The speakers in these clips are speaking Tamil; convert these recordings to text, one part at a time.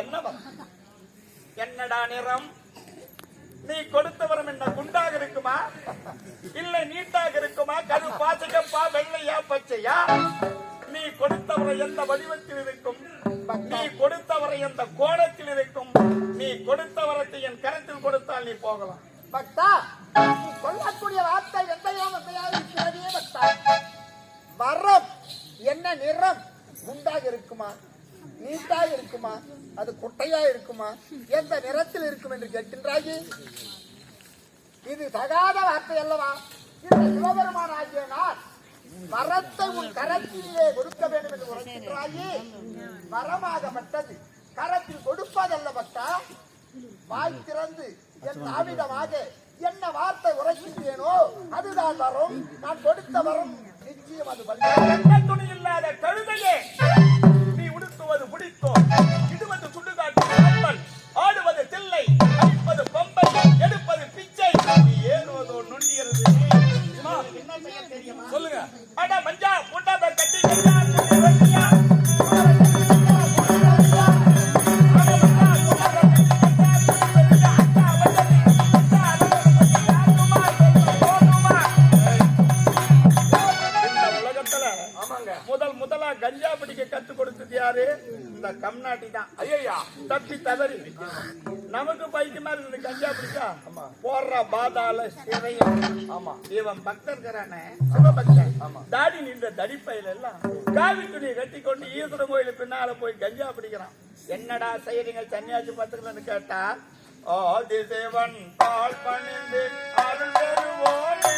என்ன என்னடா நிறம்? நீ கொடுத்தவரம் என்ன குண்டாக இருக்குமா? இல்லை நீட்டாக இருக்குமா? கரு பாசகப்பா வெள்ளையா பச்சையா? நீ கொடுத்தவரை எந்த வடிவத்தில் இருக்கும்? நீ கொடுத்தவரை எந்த கோணத்தில் இருக்கும்? நீ கொடுத்தவரத்தை என் கரத்தில் கொடுத்தால் நீ போகலாம். பக்தா நீ சொல்லக்கூடிய வார்த்தை எந்தையோ எந்தையாக இருக்கிறதே பக்தா. வரம் என்ன நிறம்? குண்டாக இருக்குமா? நீட்டா இருக்குமா அது குட்டையா இருக்குமா எந்த நிறத்தில் இருக்கும் என்று கேட்கின்றாயே. இது தகாத வார்த்தை அல்லவா இந்த சிவபெருமான் ஆகிய நான் வரத்தை உன் கரத்திலே கொடுக்க வேண்டும் என்று உரைக்கின்றாயே. மரமாகப்பட்டது கரத்தில் கொடுப்பதல்ல பக்தா வாய் திறந்து என் ஆவிதமாக என்ன வார்த்தை உரைக்கின்றேனோ அதுதான் வரும். நான் கொடுத்த வரும் நிச்சயம் அது பலிக்கும். துணி இல்லை ஆமாங்க முதல் கஞ்சா பிடிக்க கத்து கொடுத்தது யாரு? இந்த கம்நாட்டி தான். ஐயா தப்பி தவறி. நமக்கு பைத்தியமா இருக்குது கஞ்சா பிடிச்சா? போடுற பாதாள சிறையம் ஆமா. இவன் பக்தர்கிறானே சிவபக்தன். தாடி நின்ற தடிப்பையில எல்லாம் காவி துணியை கட்டி கொண்டு ஈஸ்வரன் கோயில் பின்னால போய் கஞ்சா பிடிக்கிறான். என்னடா செய்யறீங்க சன்னியாசி பத்துக்கலன்னு கேட்டா ஆதிதேவன் பால் பணிந்து அருள் பெறுவோனே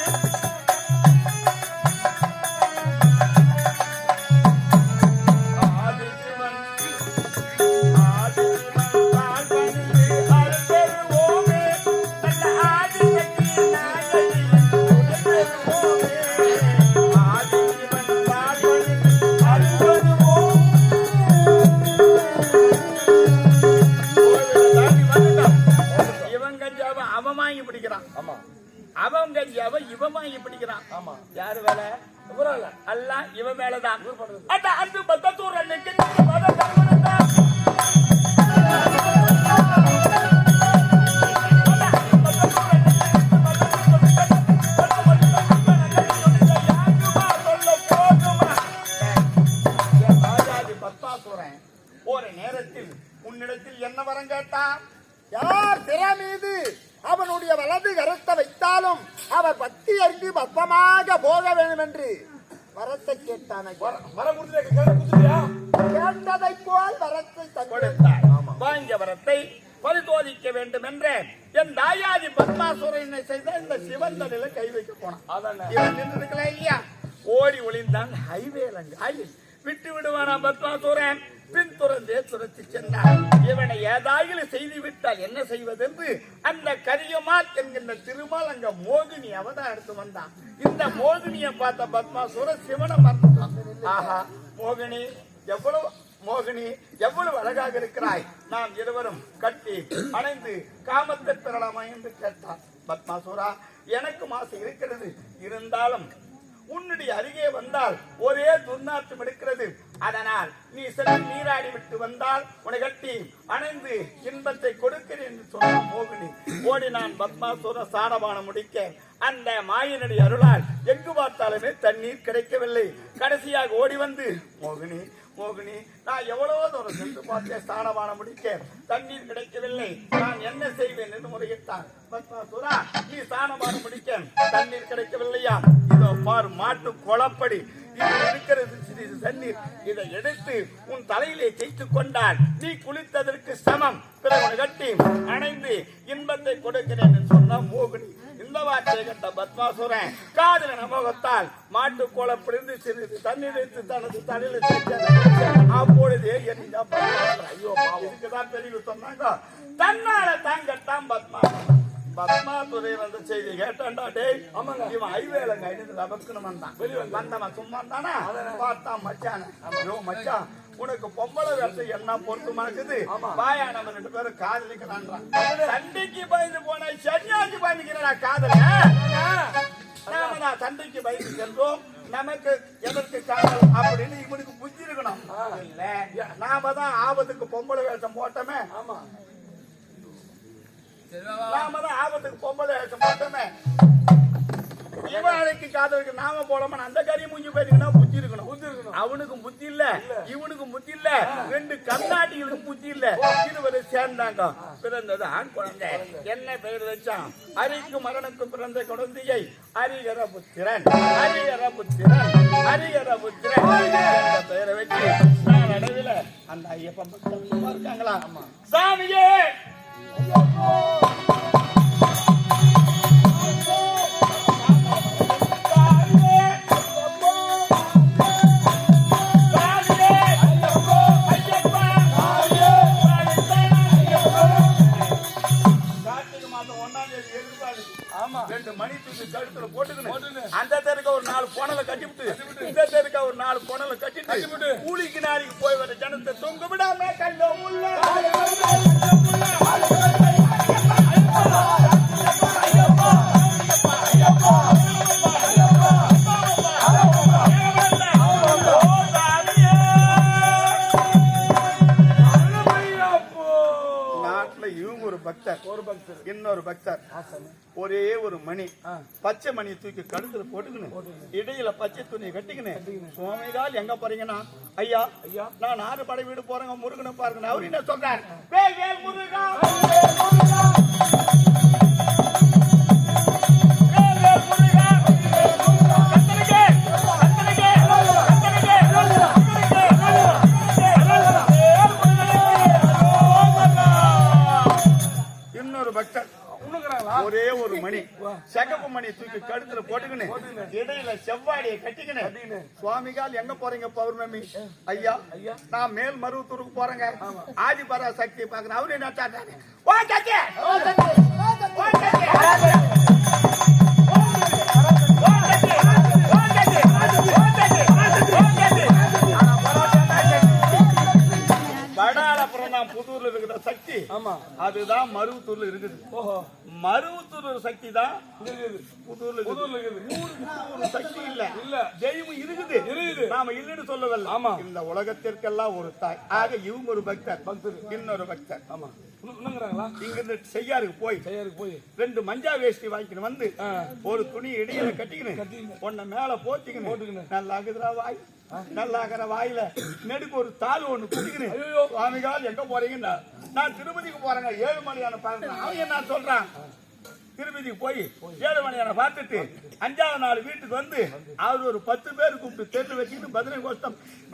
வாங்கி பிடிக்கிறான். ஆமா. யாரு வேலை? அல்ல இவன் வேலைதான். அந்த அன்னைக்கு. என் ராஜாதி பத்மாசுரன் ஒரு நேரத்தில் உன்னிடத்தில் என்ன வரம் கேட்டான் யார் திற மீது? அவனுடைய வலது கரத்தை வைத்தாலும் அவர் பக்தி அறிந்து பத்மமாக போக வேண்டும் என்று வரத்தை கேட்டான் கேட்டதை போல் வரத்தை கொடுத்தார் வாங்கிய வரத்தை பரிசோதிக்க வேண்டும் என்று என் தாயாதி பத்மாசுரனை செய்த இந்த சிவந்தனில கை வைக்க போனான். அதானே இல்லையா? ஓடி ஒளிந்தான் ஹைவேலங்க ஹைவே. விட்டு விடுவானா பத்மாசுரன்? பின் துறந்தே துரத்தி சென்றான் இவனை ஏதாயிலும் செய்து விட்டால் என்ன செய்வதென்று அந்த கரியமால் என்கின்ற திருமால் அங்க மோகினி அவதான் எடுத்து வந்தான். இந்த மோகினியை பார்த்த பத்மாசுரன் சிவனை மறந்துட்டான். ஆஹா மோகினி எவ்வளவு மோகினி எவ்வளவு அழகாக இருக்கிறாய். நாம் இருவரும் கட்டி அணைந்து காமத்தை பெறலாமா என்று கேட்டார். பத்மாசுரா எனக்கு மாசு இருக்கிறது. இருந்தாலும் உன்னுடைய அருகே வந்தால் ஒரே துர்நாற்றம் எடுக்கிறது சென்று நீராடி விட்டு வந்தால் உனகட்டி கட்டி அணைந்து இன்பத்தை கொடுக்கிறேன் என்று சொன்ன மோகினி ஓடி நான் பத்மாசுர சாரபானம் முடிக்க அந்த மாயினடி அருளால் எங்கு பார்த்தாலுமே தண்ணீர் கிடைக்கவில்லை. கடைசியாக ஓடி வந்து மோகினி மோகினி நான் எவ்வளவோ தூரம் சென்று பார்த்தேன் ஸ்தானமான முடிக்க தண்ணீர் கிடைக்கவில்லை. நான் என்ன செய்வேன்? என்று முறையிட்டான். பத்மாசுரா நீ ஸ்தானமான முடிக்க தண்ணீர் கிடைக்கவில்லையா? இதோ பார் மாட்டு கொலப்படி இருக்கிறது சிறிது தண்ணீர் இதை எடுத்து உன் தலையிலே தேய்த்துக் கொண்டால் நீ குளித்ததற்கு சமம். பிறகு கட்டி அணைந்து இன்பத்தை கொடுக்கிறேன் என்று சொன்ன மோகினி இந்த வார்த்தையை கட்ட பத்மாசுரன் காதல நமகத்தால் மாட்டு கோலப்பிடிந்து சிறிது தண்ணீர் எடுத்து தனது தலையில அப்பொழுதே என்ன ஐயோ இதுக்குதான் பெரியவங்க சொன்னாங்க தன்னால தாங்கட்டான் பத்மா பத்மாசுரை வந்த செய்தி கேட்டான்டா டேய். ஆமாங்க. இவன் ஹைவேலங்க ஐந்து லபக்குன்னு வந்தான் வந்தவன் சும்மா தானே பார்த்தான் மச்சான். ஐயோ மச்சான் உனக்கு பொம்பளை வேஷம் என்ன பொருத்தமா இருக்குது. வாயா நம்ம ரெண்டு பேரும் காதலிக்கிறான்றான். சண்டைக்கு பயந்து போன சன்னியாசி பயந்துக்கிறா காதல. சண்டைக்கு பயந்து சென்றோம். நமக்கு எதற்கு காதல் அப்படின்னு இவனுக்கு புத்தி இருக்கணும். நாம தான் ஆபத்துக்கு பொம்பளை வேஷம் போட்டோமே. ஆமா. நாம தான் ஆபத்துக்கு பொம்பளை வேஷம் போட்டோமே இவனுக்கு காதலுக்கு நாம போடாம அந்த கறி மூஞ்சி போயிருக்கணும் புத்தி இருக்கணும். புத்தி இருக்கணும். அவனுக்கும் புத்தி இல்ல இவனுக்கும் புத்தி இல்ல ரெண்டு கர்நாடிகளுக்கும் புத்தி இல்ல. இருவரு சேர்ந்தாங்க. பிறந்தது ஆண் குழந்தை. என்ன பெயர் வச்சான் அரிக்கு மரணக்கு பிறந்த குழந்தையை ஹரிகர புத்திரன் ஹரிகர புத்திரன் ஹரிகர புத்திரன். பெயரை வச்சு நான் நடுவில் அந்த ஐயப்பன் இருக்காங்களா? சாமியே! நாளைக்கு போய் வர ஜனத்தை தொங்க விடாம கல்லோ முள்ள. பக்தர். ஒரு பக்தர். இன்னொரு பக்தர். ஒரே ஒரு மணி. பச்சை மணி தூக்கி கழுத்துல போட்டுக்கணும் இடையில பச்சை துணியை கட்டிக்கணும் சுவாமிகால் எங்க போறீங்கன்னா ஐயா ஐயா. நான் ஆறு படை வீடு போறேங்க முருகனை பாருங்க அவர் என்ன சொல்றார்? மணி. சகப்பு மணி தூக்கி கழுத்துல போட்டுக்கணும் இடையில செவ்வாடியை கட்டிக்கணும் சுவாமிகால் எங்க போறீங்க பௌர்ணமி? ஐயா ஐயா. நான் மேல் மருவத்தூருக்கு போறேங்க. ஆதிபரா சக்தி பாக்குறேன் அவரு என்ன சக்தி ஆமா அதுதான் மருவத்தூர்ல இருக்குது ஓஹோ மருவத்தூர் சக்தி தான் புதூர்ல இருக்குது. புதூர்ல இருக்குது சக்தி இல்ல இல்ல. தெய்வம் இருக்குது இருக்குது. நாம இல்லைன்னு சொல்லவில்லை ஆமா. இந்த உலகத்திற்கெல்லாம் ஒரு தாய் ஆக இவங்க ஒரு பக்தர் பக்தர். இன்னொரு பக்தர் ஆமா உண்ணுங்கிறாங்களா இங்க இருந்து செய்யாருக்கு போய் செய்யாருக்கு போய் ரெண்டு மஞ்சா வேஷ்டி வாங்கிக்கணும் வந்து. ஒரு துணி இடையில கட்டிக்கணும். ஒன்ன மேல போத்திக்கணும் போட்டுக்கணும். நல்லா ஆகுதுடா வாய் நல்லா ஆகிற வாயில நெடுக்கு ஒரு தாள் ஒண்ணு குடிக்கணும். சுவாமிகால் எங்க போறீங்கன்னா நான் திருப்பதிக்கு போறேங்க. ஏழு மணியான பாருங்க. அவன் என்ன சொல்றான் திருப்பதிக்கு போய் ஏழு மணியான பார்த்துட்டு அஞ்சாவது நாள் வீட்டுக்கு வந்து அவர் ஒரு பத்து பேர் கூப்பிட்டு தெரு வச்சுக்கிட்டு பத்ரை கோஷ்டம்